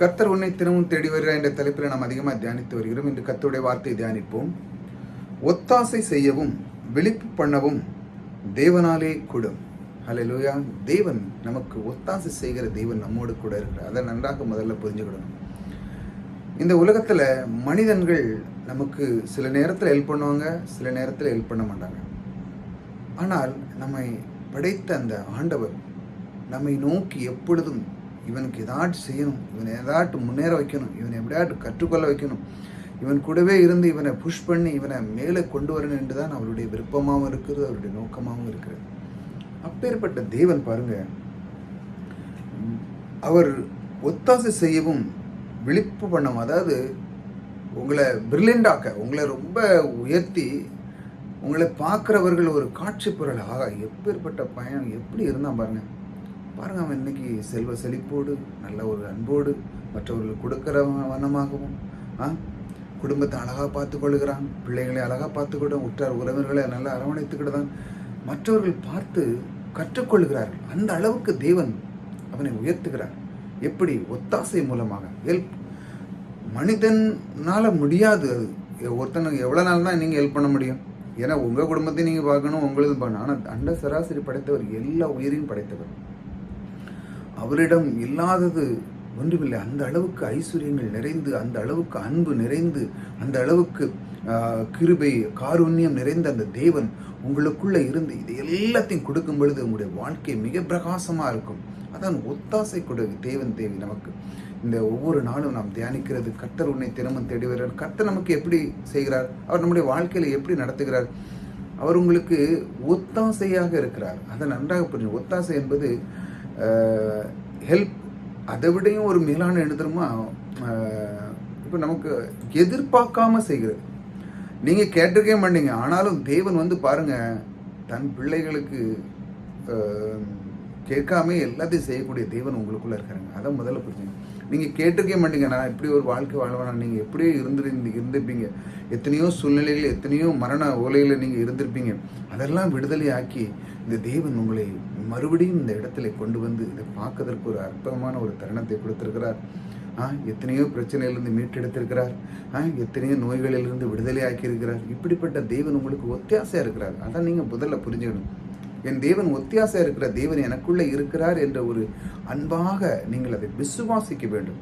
கர்த்தர் உன்னை தினமும் தேடி வருகிறார் என்ற தலைப்பில் நாம் அதிகமாக தியானித்து வருகிறோம். இன்று கர்த்தருடைய வார்த்தையை தியானிப்போம். ஒத்தாசை செய்யவும் விழிப்பு பண்ணவும் தேவனாலே கூடும். லூயா தேவன் நமக்கு ஒத்தாசை செய்கிற தேவன் நம்மோடு கூட இருக்கிறார். அதை நன்றாக முதல்ல புரிஞ்சுக்கிடணும். இந்த உலகத்தில் மனிதன்கள் நமக்கு சில நேரத்தில் ஹெல்ப் பண்ணுவாங்க சில நேரத்தில் ஹெல்ப் பண்ண மாட்டாங்க. ஆனால் நம்மை படைத்த அந்த ஆண்டவர் நம்மை நோக்கி எப்பொழுதும் இவனுக்கு ஏதாச்சும் செய்யணும் இவனை ஏதாட்டு முன்னேற வைக்கணும் இவனை எப்படியாட்டு கற்றுக்கொள்ள வைக்கணும். இவன் கூடவே இருந்து இவனை புஷ் பண்ணி இவனை மேலே கொண்டு வரணும் என்று தான் அவருடைய விருப்பமாகவும் இருக்கிறது அவருடைய நோக்கமாகவும் இருக்கிறது. அப்பேற்பட்ட தேவன் பாருங்க அவர் ஒத்தாசை செய்யவும் விழிப்பு பண்ணவும் அதாவது உங்களை பிரில்லியண்டாக்க உங்களை ரொம்ப உயர்த்தி உங்களை பார்க்குறவர்கள் ஒரு காட்சி பொருள் ஆகா எப்பேற்பட்ட பயணம் எப்படி இருந்தான் பாருங்க பாருங்கள் அவன் இன்னைக்கு செல்வ செழிப்போடு நல்ல ஒரு அன்போடு மற்றவர்கள் கொடுக்கிற வண்ணமாகவும் ஆ? குடும்பத்தை அழகாக பார்த்துக்கொள்கிறான் பிள்ளைகளை அழகாக பார்த்துக்கிட்டோம் உற்றார் உறவினர்களை நல்லா அரவணைத்துக்கிட்டு மற்றவர்கள் பார்த்து கற்றுக்கொள்கிறார்கள். அந்த அளவுக்கு தேவன் அவனை உயர்த்துகிறார். எப்படி? ஒத்தாசை மூலமாக. ஹெல்ப் மனிதனால் முடியாது அது. ஒருத்தனுக்கு எவ்வளோ நாள் தான் நீங்கள் ஹெல்ப் பண்ண முடியும்? ஏன்னா உங்கள் குடும்பத்தையும் நீங்கள் பார்க்கணும் உங்களுக்கும் பண்ணணும் ஆனால் அண்ட சராசரி படைத்தவர் எல்லா உயிரையும் படைத்தவர். அவரிடம் இல்லாதது ஒன்றுமில்லை. அந்த அளவுக்கு ஐஸ்வர்யங்கள் நிறைந்து அந்த அளவுக்கு அன்பு நிறைந்து அந்த அளவுக்கு கிருபை காருண்யம் நிறைந்த அந்த தேவன் உங்களுக்குள்ளே இருந்து இது எல்லாத்தையும் கொடுக்கும் பொழுது உங்களுடைய வாழ்க்கை மிக பிரகாசமாக இருக்கும். அதான் ஒத்தாசை கொடு தேவன் தேவி நமக்கு. இந்த ஒவ்வொரு நாளும் நாம் தியானிக்கிறது கர்த்தர் உன்னை தினமும் தேடி வருகிறார். கர்த்தர் நமக்கு எப்படி செய்கிறார்? அவர் நம்முடைய வாழ்க்கையில் எப்படி நடத்துகிறார்? அவர் உங்களுக்கு ஒத்தாசையாக இருக்கிறார். அதை நன்றாக புரிஞ்சு ஒத்தாசை என்பது ஹெல்ப் அதை விடையும் ஒரு மேலான எழுதுறோமா இப்போ நமக்கு எதிர்பார்க்காம செய்கிறது. நீங்கள் கேட்டிருக்கே மாட்டீங்க. ஆனாலும் தேவன் வந்து பாருங்க தன் பிள்ளைகளுக்கு கேட்காம எல்லாத்தையும் செய்யக்கூடிய தேவன் உங்களுக்குள்ளே இருக்காருங்க. அதை முதல்ல புரிஞ்சுங்க நீங்கள் கேட்டிருக்கே மாட்டீங்க. நான் இப்படி ஒரு வாழ்க்கை வாழ்வேன் நீங்கள் எப்படியோ இருந்திருந்து இருந்திருப்பீங்க. எத்தனையோ சூழ்நிலைகள் எத்தனையோ மரண ஓலையில் நீங்கள் இருந்திருப்பீங்க. அதெல்லாம் விடுதலை ஆக்கி இந்த தேவன் உங்களை மறுபடியும் இந்த இடத்துல கொண்டு வந்து இதை பார்க்கறதற்கு ஒரு அற்புதமான ஒரு தருணத்தை கொடுத்துருக்கிறார். ஆ எத்தனையோ பிரச்சனையிலிருந்து மீட்டெடுத்திருக்கிறார். ஆ எத்தனையோ நோய்களிலிருந்து விடுதலை ஆக்கியிருக்கிறார். இப்படிப்பட்ட தெய்வன் உங்களுக்கு ஒத்தியாசையாக இருக்கிறார். அதான் நீங்கள் முதல்ல புரிஞ்சுக்கணும். என் தேவன் ஒத்தியாசம் இருக்கிற தேவன் எனக்குள்ளே இருக்கிறார் என்ற ஒரு அன்பாக நீங்கள் அதை விசுவாசிக்க வேண்டும்.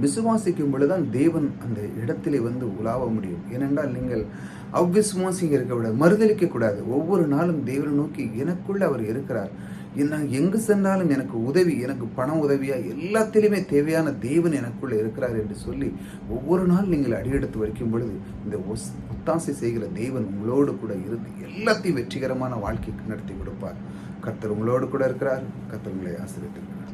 விசுவாசிக்கும் பொழுதுதான் தேவன் அந்த இடத்திலே வந்து உலாவ முடியும். ஏனென்றால் நீங்கள் அவ்விசுவாசிங்க இருக்க விட மறுதளிக்க கூடாது. ஒவ்வொரு நாளும் தேவனை நோக்கி எனக்குள்ள அவர் இருக்கிறார். நான் எங்கு சென்றாலும் எனக்கு உதவி எனக்கு பண உதவியா எல்லாத்திலையுமே தேவையான தேவன் எனக்குள்ள இருக்கிறார் என்று சொல்லி ஒவ்வொரு நாள் நீங்கள் அடியெடுத்து வைக்கும் பொழுது இந்த ஒஸ் ஒத்தாசை செய்கிற தேவன் உங்களோடு கூட இருந்து எல்லாத்தையும் வெற்றிகரமான வாழ்க்கைக்கு நடத்தி கொடுப்பார். கர்த்தர் உங்களோடு கூட இருக்கிறார். கர்த்தர் உங்களை ஆசிரியத்திருக்கிறார்